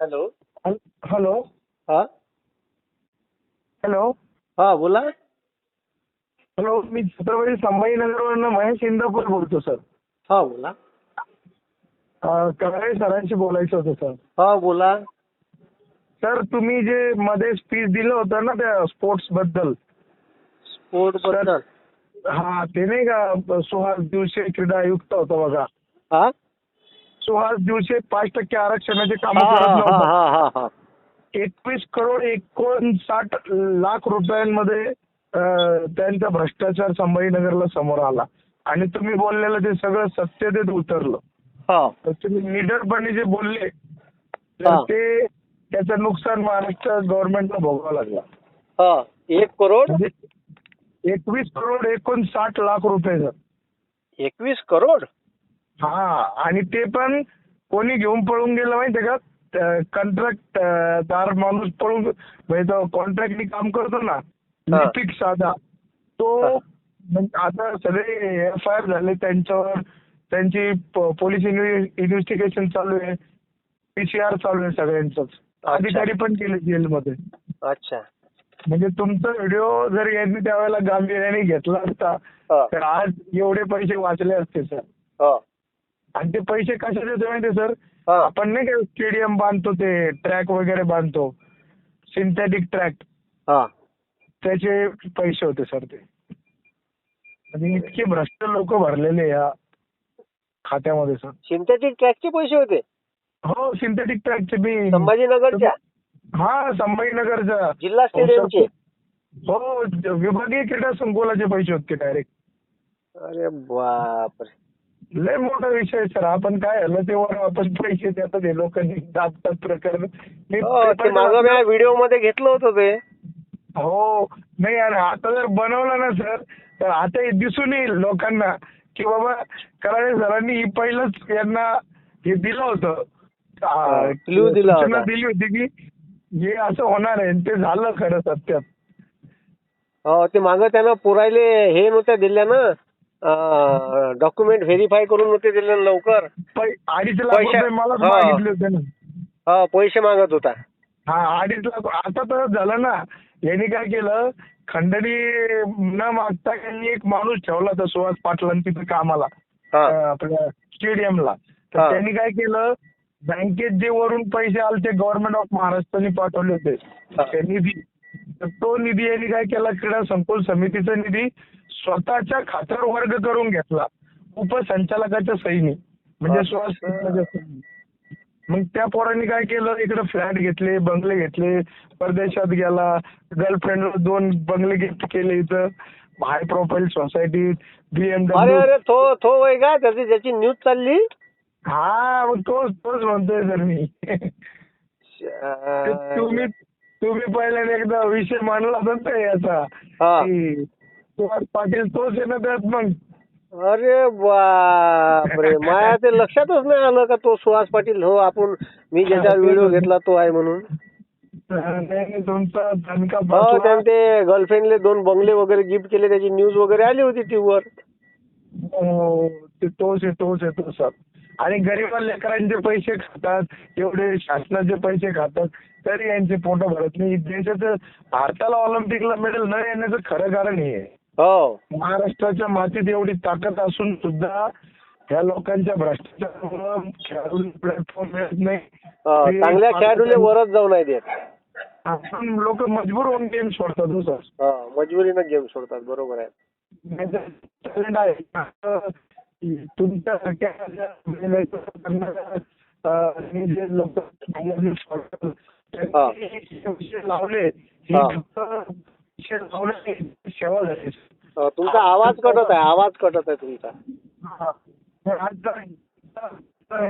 Hello. Hello- हा? Hello. हा बोला. हॅलो मी छत्रपती संभाजीनगरवरनं महेश इंदापूर बोलतो सर. हा बोला. कराळे सरांशी बोलायचं होतं सर. हा बोला. सर तुम्ही जे मध्ये स्पीच दिलं होतं ना त्या स्पोर्ट्सबद्दल. स्पोर्टबद्दल. हा ते नाही का सुहास दिवशी क्रीडा आयुक्त होता बघा. हा? सुहास दिवशी पाच टक्के आरक्षणाचे काम करत नव्हतं. एकवीस करोड एकोणसाठ लाख रुपयांमध्ये अं, त्यांचा भ्रष्टाचार संभाजीनगरला समोर आला. आणि तुम्ही बोललेलं ते सगळं सत्यतेत उतरलं. हा. तर तुम्ही निडरपणे जे बोलले तर हा. ते त्याचं नुकसान महाराष्ट्र गव्हर्नमेंटला भोगावं लागलं. एक करोड? म्हणजे एकवीस करोड एकोणसाठ लाख रुपये सर एकवीस करोड? हा आणि ते पण कोणी घेऊन पळून गेलं माहितीये का? कंट्रॅक्ट दार माणूस पळून म्हणजे तो कॉन्ट्रॅक्टनी काम करतो ना. लिपिक साधा तो आता सगळे एफ आय आर झाले त्यांच्यावर त्यांची पोलीस इन्व्हेस्टिगेशन चालू आहे पीसीआर चालू आहे सगळ्यांचंच. अधिकारी पण गेले जेलमध्ये. अच्छा. म्हणजे तुमचा व्हिडिओ जर यांनी त्यावेळेला गांभीर्याने घेतला असता तर आज एवढे पैसे वाचले असते सर. आणि ते पैसे कशाचे होते माहिती सर? हा. आपण नाही का स्टेडियम बांधतो ते ट्रॅक वगैरे बांधतो. सिंथेटिक ट्रॅक हा. त्याचे पैसे होते सर ते. आणि इतके भ्रष्ट लोक भरलेले या खात्यामध्ये सर. सिंथेटिक ट्रॅकचे पैसे होते? हो सिंथेटिक ट्रॅकचे मी संभाजीनगरच्या? हा संभाजीनगरचा जिल्हा स्टेडियमचे? हो विभागीय क्रीडा संकुलाचे पैसे होते डायरेक्ट अरे बापरे. लय मोठा विषय सर. आपण काय झालं तेव्हा आपण पैसे देतात हे लोकांनी. दाबतात प्रकरण मी हो ते पेपरच्या मागं बातम्या- मी व्हिडिओमध्ये घेतलं होतं ते. हो. नाही आणि आता जर बनवलं ना सर तर आता हे दिसून येईल लोकांना की बाबा कराळे सरांनी ही पहिलंच यांना हे दिलं होतं. सूचना. दिली होती की हे असं होणार आहे ते झालं खरं सत्यात. हो ते मागं त्यानं पुरायले हे नव्हत्या दिल्या ना. डॉक्युमेंट व्हेरीफाय करून नव्हते दिले ना लवकर. पै- अडीच लाख पैशा- रुपये मला हा. मागितले होते ना. हा पैसे मागत होता. हा अडीच लाख आता तर झालं ना. यांनी काय केलं खंडणी न मागता यांनी एक माणूस ठेवला होता सुहास पाटलां तिथे कामाला. हा. अं, आपल्या स्टेडियमला तर हा. त्यांनी काय केलं बँकेत जे वरून पैसे आले ते गव्हर्नमेंट ऑफ महाराष्ट्राने पाठवले होते. हा. ते निधी तर तो निधी यांनी काय केला क्रीडा संकुल समितीचा निधी स्वतःच्या खात्यावर वर्ग करून घेतला. उपसंचालकाच्या सहीने म्हणजे मग त्या पोरांनी काय केलं? इकडे फ्लॅट घेतले बंगले घेतले परदेशात गेला. गर्लफ्रेंडला दोन बंगले गिफ्ट केले इथं. हाय प्रोफाईल सोसायटीत बीएमडब्ल्यू अरे तो तो वय का त्याची? ज्याची न्यूज चालली? हा मग तोच तोच म्हणतोय सर मी. तुम्ही तुम्ही पहिल्याने एकदा विषय मांडला होता याचा. की सुहास पाटील तोच ना त्यात मग अरे बापरे. माया ते लक्षातच नाही आलं का तो सुहास पाटील. हो आपण मी ज्याचा व्हिडिओ घेतला तो आहे म्हणून. नाही, तुमचा हो बसला. त्याने ते गर्लफ्रेंडले दोन बंगले वगैरे गिफ्ट केले त्याची न्यूज वगैरे आली होती टीव्हीवर हो ते तोच आहे तोच आहे तो सर आणि गरीब लेकरांचे पैसे खातात एवढे शासनाचे पैसे खातात तरी यांचे पोट भरत नाही. देशाचं भारताला ऑलिम्पिकला मेडल न येण्याचं खरं कारण हे आहे. हो. महाराष्ट्राच्या मातीत एवढी ताकद असून सुद्धा ह्या लोकांच्या भ्रष्टाचारामुळं खेळाडूंना प्लॅटफॉर्म मिळत नाही. हो, ते चांगल्या खेळाडूले वरच जाऊ नाही देत. आपण लोक मजबूर होऊन गेम सोडतात हो सर. हो, मजबुरीनं गेम सोडतात बरोबर आहे. टॅलेंट आहे. आता तुमच्यासारख्या ज्या महिला करणाऱ्या, अं, हे जे लोक हा. विषय लावले. हे. हा. फक्त विषय लावले सेवा झाली. तुमचा आवाज कटत आहे आवाज कटत आहे तुमचा हा. तर आज